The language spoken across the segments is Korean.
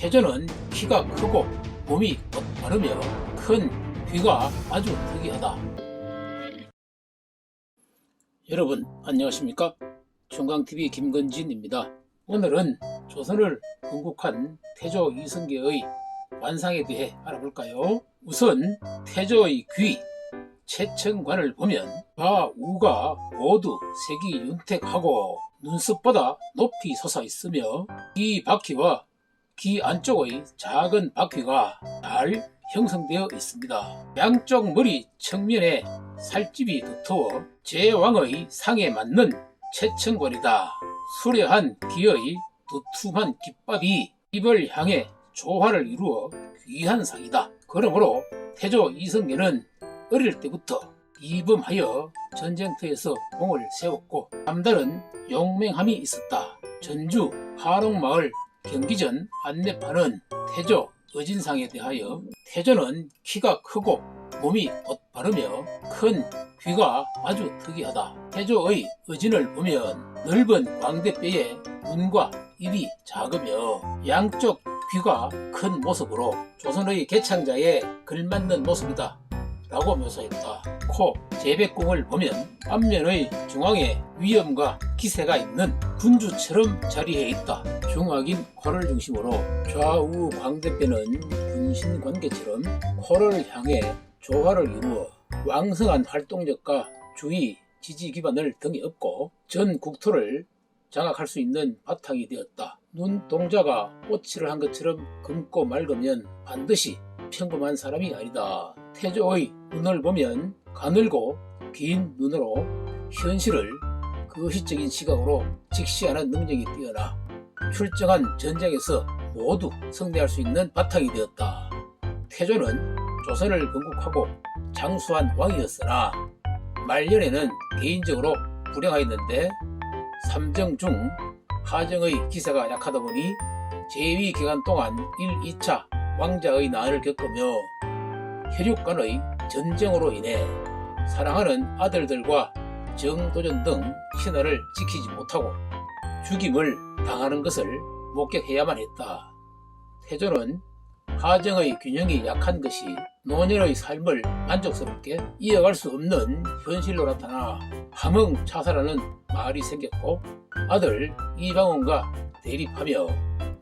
태조는 키가 크고 몸이 곧바르며 큰 귀가 아주 특이하다. 여러분 안녕하십니까? 중강TV 김건진입니다. 오늘은 조선을 건국한 태조 이성계의 완상에 대해 알아볼까요? 우선 태조의 귀, 채청관을 보면 좌우가 모두 색이 윤택하고 눈썹보다 높이 솟아 있으며 귀 바퀴와 귀 안쪽의 작은 바퀴가 잘 형성되어 있습니다. 양쪽 머리 측면에 살집이 두터워 제왕의 상에 맞는 채청관이다. 수려한 귀의 두툼한 깃밥이 입을 향해 조화를 이루어 귀한 상이다. 그러므로 태조 이성계는 어릴 때부터 이범하여 전쟁터에서 공을 세웠고 남다른 용맹함이 있었다. 전주 하롱마을 경기전 안내판은 태조 의진상에 대하여 태조는 키가 크고 몸이 곧바르며 큰 귀가 아주 특이하다. 태조의 의진을 보면 넓은 광대뼈에 눈과 입이 작으며 양쪽 귀가 큰 모습으로 조선의 개창자에 걸맞는 모습이다. 라고 묘사했다. 코, 제백궁을 보면 앞면의 중앙에 위엄과 기세가 있는 군주처럼 자리해 있다. 중앙인 코를 중심으로 좌우 광대뼈는 분신 관계처럼 코를 향해 조화를 이루어 왕성한 활동력과 주의, 지지 기반을 등에 업고 전 국토를 장악할 수 있는 바탕이 되었다. 눈동자가 오칠을 한 것처럼 검고 맑으면 반드시 평범한 사람이 아니다. 태조의 눈을 보면 가늘고 긴 눈으로 현실을 거시적인 시각으로 직시하는 능력이 뛰어나 출정한 전쟁에서 모두 승리할 수 있는 바탕이 되었다. 태조는 조선을 건국하고 장수한 왕이었으나 말년에는 개인적으로 불행하였는데 삼정 중 하정의 기세가 약하다 보니 재위 기간 동안 1, 2차 왕자의 난을 겪으며 혈육간의 전쟁으로 인해 사랑하는 아들들과 정도전 등 신하를 지키지 못하고 죽임을 당하는 것을 목격해야만 했다. 태조는 가정의 균형이 약한 것이 노년의 삶을 만족스럽게 이어갈 수 없는 현실로 나타나 함흥 차사라는 말이 생겼고 아들 이방원과 대립하며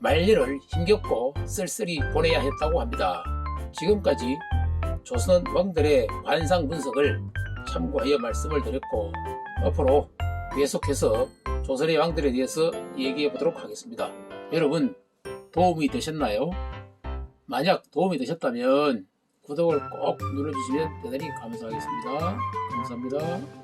말년을 힘겹고 쓸쓸히 보내야 했다고 합니다. 지금까지 조선 왕들의 관상 분석을 참고하여 말씀을 드렸고 앞으로 계속해서 조선의 왕들에 대해서 얘기해 보도록 하겠습니다. 여러분 도움이 되셨나요? 만약 도움이 되셨다면 구독을 꼭 눌러주시면 대단히 감사하겠습니다. 감사합니다.